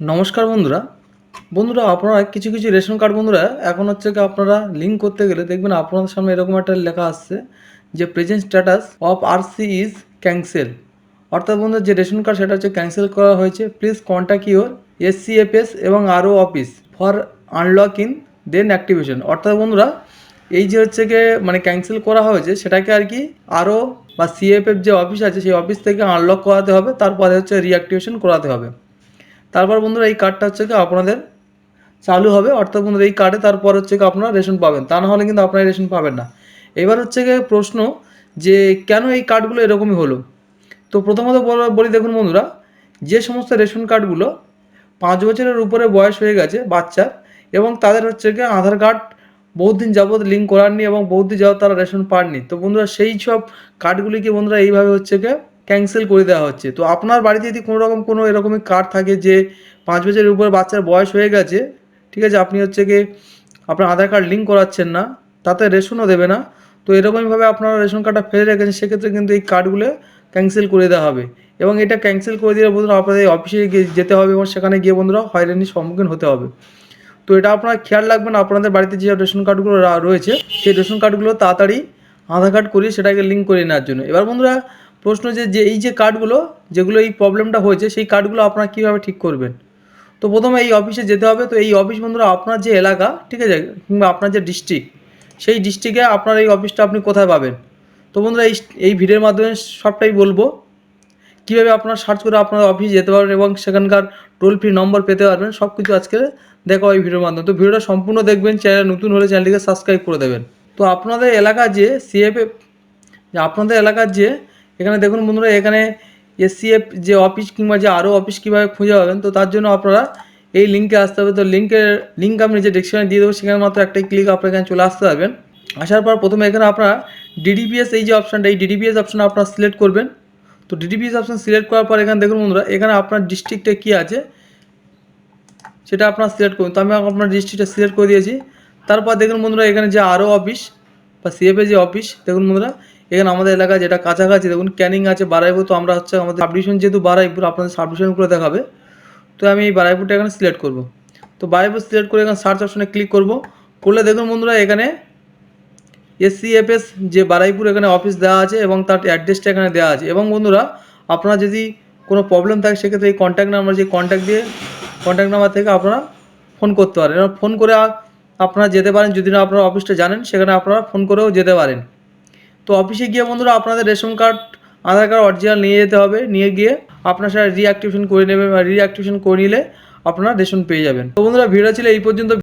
নমস্কার বন্ধুরা। বন্ধুরা, আপনারা কিছু কিছু রেশন কার্ড বন্ধুরা, এখন হচ্ছে কি আপনারা লিঙ্ক করতে গেলে দেখবেন আপনাদের সামনে এরকম একটা লেখা আসছে যে present status of R C is cancel অর্থাৎ বন্ধুরা, যে রেশন কার্ড সেটা হচ্ছে ক্যান্সেল করা হয়েছে। Please contact your S C F S এবং আরও office for unlock in then activation অর্থাৎ বন্ধুরা, এই যে হচ্ছে গিয়ে মানে ক্যান্সেল করা হয়েছে, সেটাকে আর কি আরও বা সিএফএফ যে অফিস আছে, সেই অফিস থেকে আনলক করাতে হবে। তারপরে হচ্ছে রিঅ্যাক্টিভেশন করাতে হবে। তারপর বন্ধুরা এই কার্ডটা হচ্ছে কি আপনাদের চালু হবে। অর্থাৎ বন্ধুরা এই কার্ডে তারপর হচ্ছে কি আপনারা রেশন পাবেন। তা না হলে কিন্তু আপনারা রেশন পাবেন না। এবার হচ্ছে গিয়ে প্রশ্ন যে কেন এই কার্ডগুলো এরকমই হলো? তো প্রথমত বলি দেখুন বন্ধুরা, যে সমস্ত রেশন কার্ডগুলো পাঁচ বছরের উপরে বয়স হয়ে গেছে বাচ্চার এবং তাদের হচ্ছে গিয়ে আধার কার্ড বহুদিন যাবৎ লিঙ্ক করাননি এবং বহুত দিন যাবত তারা রেশন পাননি। তো বন্ধুরা সেই সব কার্ডগুলিকে বন্ধুরা এইভাবে হচ্ছে গিয়ে ক্যান্সেল করে দেওয়া হচ্ছে। তো আপনার বাড়িতে যদি কোনো রকম কোনো এরকমই কার্ড থাকে যে পাঁচ বছরের উপর বাচ্চার বয়স হয়ে গেছে, ঠিক আছে, আপনি হচ্ছে গিয়ে আপনার আধার কার্ড লিঙ্ক করাচ্ছেন না, তাতে রেশনও দেবে না, তো এরকমইভাবে আপনারা রেশন কার্ডটা ফেলে রেখেছেন, সেক্ষেত্রে কিন্তু এই কার্ডগুলো ক্যান্সেল করে দেওয়া হবে। এবং এটা ক্যান্সেল করে দিলে বন্ধুরা আপনাদের অফিসে গিয়ে যেতে হবে এবং সেখানে গিয়ে বন্ধুরা হয়রানির সম্মুখীন হতে হবে। তো এটা আপনারা খেয়াল রাখবেন, আপনাদের বাড়িতে যে রেশন কার্ডগুলো রয়েছে, সেই রেশন কার্ডগুলো তাড়াতাড়ি আধার কার্ড করিয়ে সেটাকে লিঙ্ক করে নেওয়ার জন্য। এবার বন্ধুরা প্রশ্ন যে যে এই যে কার্ডগুলো, যেগুলো এই প্রবলেমটা হয়েছে, সেই কার্ডগুলো আপনারা কীভাবে ঠিক করবেন? তো প্রথমে এই অফিসে যেতে হবে। তো এই অফিস বন্ধুরা, আপনার যে এলাকা, ঠিক আছে, কিংবা আপনার যে ডিস্ট্রিক্ট সেই ডিস্ট্রিক্টে আপনার এই অফিসটা আপনি কোথায় পাবেন? তো বন্ধুরা, এই এই ভিডিওর মাধ্যমে সবটাই বলব। কীভাবে আপনারা সার্চ করে আপনার অফিসে যেতে পারবেন এবং সেখানকার টোল ফ্রি নম্বর পেতে পারবেন সব কিছু আজকে দেখো এই ভিডিওর মাধ্যমে। তো ভিডিওটা সম্পূর্ণ দেখবেন, চ্যানেল নতুন হলে চ্যানেলটিকে সাবস্ক্রাইব করে দেবেন। তো আপনাদের এলাকা যে সিএফএ আপনাদের এলাকার যে এখানে দেখুন বন্ধুরা, এখানে এসসিএফ যে অফিস কিংবা যে আরও অফিস কীভাবে খুঁজে পাবেন, তো তার জন্য আপনারা এই লিঙ্কে আসতে হবে। তো লিঙ্কের লিঙ্ক আমি যে ডিসক্রিপশনে দিয়ে দেবো, সেখানে মাত্র একটাই ক্লিক আপনার এখানে চলে আসতে পারবেন। আসার পর প্রথমে এখানে আপনারা ডিডিপিএস এই যে অপশানটা এই ডিডিপিএস অপশান আপনারা সিলেক্ট করবেন। তো ডিডিপিএস অপশান সিলেক্ট করার পর এখানে দেখুন বন্ধুরা, এখানে আপনার ডিস্ট্রিক্টে কী আছে, সেটা আপনার সিলেক্ট করুন। তো আমি আপনার ডিস্ট্রিক্টটা সিলেক্ট করে দিয়েছি। তারপর দেখুন বন্ধুরা, এখানে যে আরও অফিস বা সিএফএ যে অফিস দেখুন বন্ধুরা এখানে আমাদের এলাকায় যেটা কাছাকাছি, দেখুন, ক্যানিং আছে বারাইপুর, তো আমরা হচ্ছে আমাদের সাবডিভিশন যেহেতু বারাইপুর, আপনাদের সাবডিভিশনগুলো দেখাবে। তো আমি এই বারাইপুরটা এখানে সিলেক্ট করব। তো বারাইপুর সিলেক্ট করে এখানে সার্চ অপশনে ক্লিক করব। করলে দেখুন বন্ধুরা, এখানে এসসিএফএস যে বারাইপুর এখানে অফিস দেওয়া আছে এবং তার অ্যাড্রেসটা এখানে দেওয়া আছে। এবং বন্ধুরা, আপনারা যদি কোনো প্রবলেম থাকে, সেক্ষেত্রে এই কন্ট্যাক্ট নাম্বার যে কন্ট্যাক্ট দিয়ে কন্ট্যাক্ট নাম্বার থেকে আপনারা ফোন করতে পারেন। এবং ফোন করে আপনারা যেতে পারেন, যদি না আপনারা অফিসটা জানেন, সেখানে আপনারা ফোন করেও যেতে পারেন। তো অফিসে গিয়ে বন্ধুরা আপনাদের ration card, Aadhaar card original নিয়ে যেতে হবে, নিয়ে গিয়ে আপনার সাথে রিঅ্যাক্টিভেশন করে নেবেন বা রিঅ্যাক্টিভেশন করে নিলে আপনারা রেশন পেয়ে যাবেন। তো বন্ধুরা ভিডিও ছিল এই পর্যন্ত।